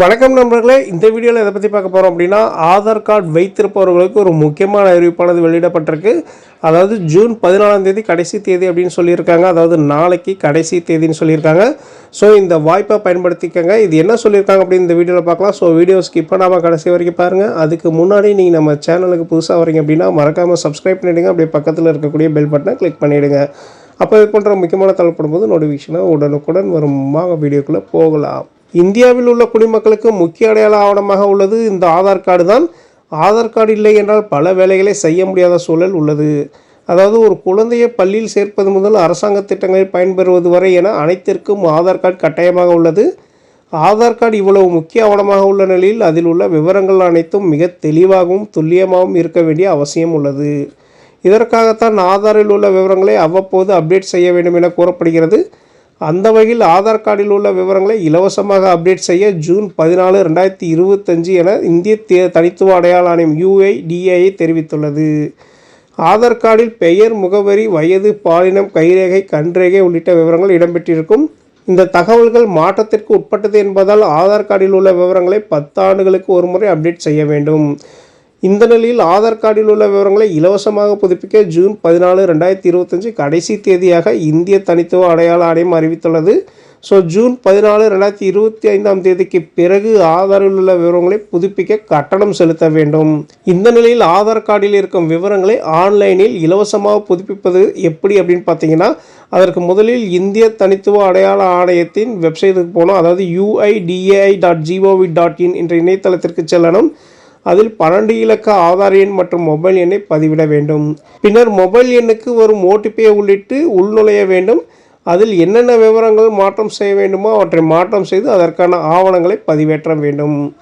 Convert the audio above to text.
வணக்கம் நண்பர்களே இந்த வீடியோவில் எதை பற்றி பார்க்க போகிறோம் அப்படின்னா ஆதார் கார்டு வைத்திருப்பவர்களுக்கு ஒரு முக்கியமான அறிவிப்பானது வெளியிடப்பட்டிருக்கு. அதாவது ஜூன் பதினாலாம் தேதி கடைசி தேதி அப்படின்னு சொல்லியிருக்காங்க. அதாவது நாளைக்கு கடைசி தேதின்னு சொல்லியிருக்காங்க. ஸோ இந்த வாய்ப்பை பயன்படுத்திக்கங்க. இது என்ன சொல்லியிருக்காங்க அப்படின்னு இந்த வீடியோவில் பார்க்கலாம். ஸோ வீடியோ ஸ்கிப் பண்ணாமல் கடைசி வரைக்கும் பாருங்கள் அதுக்கு முன்னாடி நீங்கள் நம்ம சேனலுக்கு புதுசாக வரீங்க அப்படின்னா மறக்காமல் சப்ஸ்கிரைப் பண்ணிவிடுங்க அப்படியே பக்கத்தில் இருக்கக்கூடிய பெல் பட்டனை கிளிக் பண்ணிவிடுங்க அப்போ இது போன்ற முக்கியமான தலைப்படும் போது நோட்டிஃபிகேஷனாக உடனுக்குடன் வரும். வீடியோக்குள்ளே போகலாம். இந்தியாவில் உள்ள குடிமக்களுக்கு முக்கிய அடையாள ஆவணமாக உள்ளது இந்த ஆதார் கார்டு தான். ஆதார் கார்டு இல்லை என்றால் பல வேலைகளை செய்ய முடியாத சூழல் உள்ளது. அதாவது ஒரு குழந்தையை பள்ளியில் சேர்ப்பது முதல் அரசாங்க திட்டங்களில் பயன்பெறுவது வரை என அனைத்திற்கும் ஆதார் கார்டு கட்டாயமாக உள்ளது. ஆதார் கார்டு இவ்வளவு முக்கிய ஆவணமாக உள்ள நிலையில் அதில் உள்ள விவரங்கள் அனைத்தும் மிக தெளிவாகவும் துல்லியமாகவும் இருக்க வேண்டிய அவசியம் உள்ளது. இதற்காகத்தான் ஆதாரில் உள்ள விவரங்களை அவ்வப்போது அப்டேட் செய்ய வேண்டும் என கூறப்படுகிறது. அந்த வகையில் ஆதார் கார்டில் உள்ள விவரங்களை இலவசமாக அப்டேட் செய்ய ஜூன் பதினாலு ரெண்டாயிரத்தி இருபத்தஞ்சு என இந்திய தே தனித்துவ அடையாள ஆணையம் யூஐடிஏஐ தெரிவித்துள்ளது. ஆதார் கார்டில் பெயர் முகவரி வயது பாலினம் கைரேகை கண்ரேகை உள்ளிட்ட விவரங்கள் இடம்பெற்றிருக்கும். இந்த தகவல்கள் மாற்றத்திற்கு உட்பட்டது என்பதால் ஆதார் கார்டில் உள்ள விவரங்களை பத்தாண்டுகளுக்கு ஒருமுறை அப்டேட் செய்ய வேண்டும். இந்த நிலையில் ஆதார் கார்டில் உள்ள விவரங்களை இலவசமாக புதுப்பிக்க ஜூன் பதினாலு ரெண்டாயிரத்தி இருபத்தஞ்சு கடைசி தேதியாக இந்திய தனித்துவ அடையாள ஆணையம் அறிவித்துள்ளது. ஸோ ஜூன் பதினாலு ரெண்டாயிரத்தி இருபத்தி ஐந்தாம் தேதிக்கு பிறகு ஆதாரில் உள்ள விவரங்களை புதுப்பிக்க கட்டணம் செலுத்த வேண்டும். இந்த நிலையில் ஆதார் கார்டில் இருக்கும் விவரங்களை ஆன்லைனில் இலவசமாக புதுப்பிப்பது எப்படி அப்படின்னு பார்த்தீங்கன்னா அதற்கு முதலில் இந்திய தனித்துவ அடையாள ஆணையத்தின் வெப்சைட்டுக்கு போகணும். அதாவது UIDAI dot GOV dot in என்ற இணையதளத்திற்கு செல்லணும். அதில் பன்னெண்டு இலக்க ஆதார் எண் மற்றும் மொபைல் எண்ணை பதிவிட வேண்டும். பின்னர் மொபைல் எண்ணுக்கு வரும் ஓடிபியை உள்ளிட்டு உள்நுழைய வேண்டும். அதில் என்னென்ன விவரங்கள் மாற்றம் செய்ய வேண்டுமோ அவற்றை மாற்றம் செய்து அதற்கான ஆவணங்களை பதிவேற்ற வேண்டும்.